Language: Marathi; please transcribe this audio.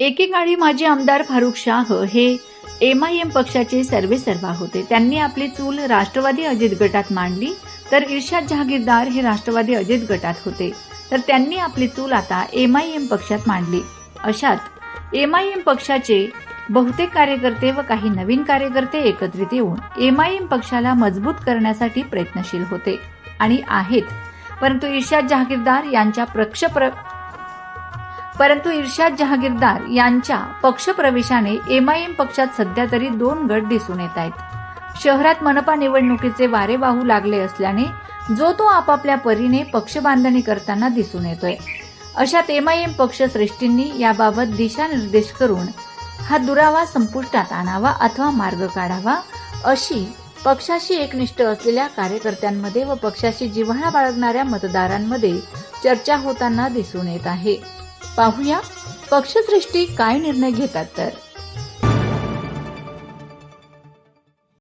एकेकाळी माजी आमदार फारुख शाह हे एम आय एम पक्षाचे सर्वेसर्वा होते. त्यांनी आपली चूल राष्ट्रवादी अजित गटात मांडली तर इर्शाद जहागीरदार हे राष्ट्रवादी अजित गटात होते. तर त्यांनी आपली चूल आता एम आय एम पक्षात मांडली. अशात एम आय एम पक्षाचे बहुतेक कार्यकर्ते व काही नवीन कार्यकर्ते एकत्रित येऊन एम आय एम पक्षाला मजबूत करण्यासाठी प्रयत्नशील होते आणि आहेत. परंतु इर्शाद जहागीरदार यांच्या प्रक्षप्र परंतु इर्शाद जहागीरदार यांच्या पक्षप्रवेशाने एमआयएम पक्षात सध्या तरी दोन गट दिसून येत आहेत. शहरात मनपा निवडणुकीचे वारे वाहू लागले असल्याने जो तो आपापल्या परीने पक्ष बांधणी करताना दिसून येतोय. अशात एमआयएम पक्षश्रेष्ठींनी याबाबत दिशानिर्देश करून हा दुरावा संपुष्टात आणावा अथवा मार्ग काढावा अशी पक्षाशी एकनिष्ठ असलेल्या कार्यकर्त्यांमध्ये व पक्षाशी जिव्हाळा बाळगणाऱ्या मतदारांमध्ये चर्चा होताना दिसून येत आहे. पाहूया. पक्षश्रेष्ठी काय निर्णय घेतात तर?